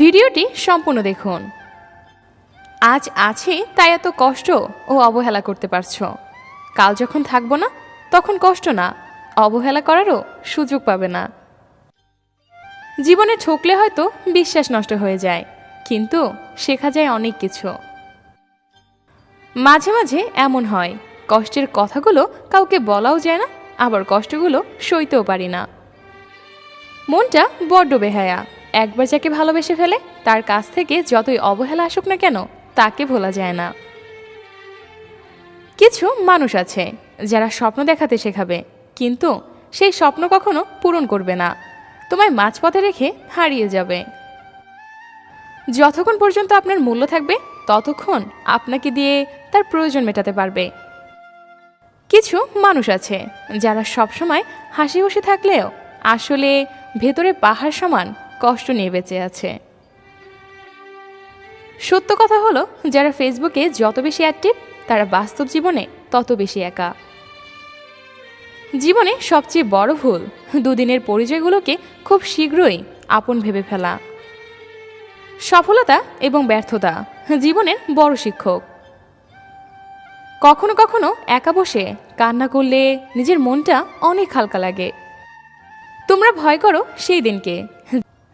ভিডিওটি সম্পূর্ণ দেখুন। আজ আছি, তাই এত কষ্ট ও অবহেলা করতে পারছ। কাল যখন থাকব না, তখন কষ্ট না, অবহেলা করারও সুযোগ পাবে না। জীবনে ঠকলে হয়তো বিশ্বাস নষ্ট হয়ে যায়, কিন্তু শেখা যায় অনেক কিছু। মাঝে মাঝে এমন হয়, কষ্টের কথাগুলো কাউকে বলাও যায় না, আবার কষ্টগুলো সইতেও পারি না। মনটা বড্ড বেহায়া। একবার যাকে ভালোবেসে ফেলে, তার কাছ থেকে যতই অবহেলা আসুক না কেন, তাকে ভোলা যায় না। কিছু মানুষ আছে, যারা স্বপ্ন দেখাতে শেখাবে, কিন্তু সেই স্বপ্ন কখনো পূরণ করবে না। তোমায় মাঝপথে রেখে হারিয়ে যাবে। যতক্ষণ পর্যন্ত আপনার মূল্য থাকবে, ততক্ষণ আপনাকে দিয়ে তার প্রয়োজন মেটাতে পারবে। কিছু মানুষ আছে, যারা সবসময় হাসি খুশি থাকলেও আসলে ভেতরে পাহাড় সমান কষ্ট নিয়ে বেঁচে আছে। সত্য কথা হলো, যারা ফেসবুকে যত বেশি অ্যাক্টিভ তারা বাস্তব জীবনে তত বেশি একা। জীবনে সবচেয়ে বড় ভুল, দুদিনের পরিচয়গুলোকে খুব শীঘ্রই আপন ভেবে ফেলা। সফলতা এবং ব্যর্থতা, জীবনের বড় শিক্ষক। কখনো কখনো একা বসে কান্না করলে নিজের মনটা অনেক হালকা লাগে। তোমরা ভয় করো সেই দিনকে।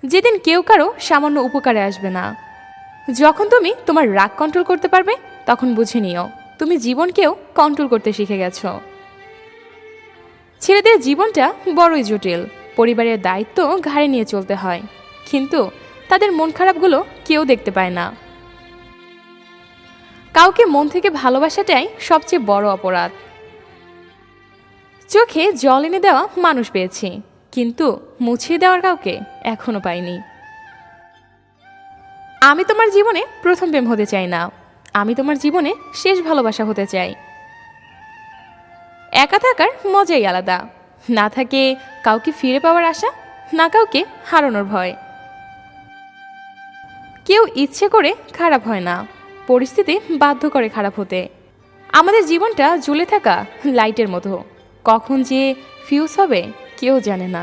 যেদিন কেউ কারও সামান্য উপকারে আসবে না। যখন তুমি তোমার রাগ কন্ট্রোল করতে পারবে, তখন বুঝে নিও, তুমি জীবনকেও কন্ট্রোল করতে শিখে গেছো। ছেলেদের জীবনটা বড়ই জটিল, পরিবারের দায়িত্ব ঘাড়ে নিয়ে চলতে হয়, কিন্তু তাদের মন খারাপগুলো কেউ দেখতে পায় না। কাউকে মন থেকে ভালোবাসাটাই সবচেয়ে বড় অপরাধ। চোখে জল এনে দেওয়া মানুষ পেয়েছি কিন্তু মুছিয়ে দেওয়ার কাউকে এখনও পাইনি। আমি তোমার জীবনে প্রথম প্রেম হতে চাই না। আমি তোমার জীবনে শেষ ভালোবাসা হতে চাই। একা থাকার মজাই আলাদা। না থাকে কাউকে ফিরে পাওয়ার আশা, না কাউকে হারানোর ভয়। কেউ ইচ্ছে করে খারাপ হয় না। পরিস্থিতি বাধ্য করে খারাপ হতে। আমাদের জীবনটা জ্বলে থাকা লাইটের মতো। কখন যে ফিউজ হবে কেউ জানে না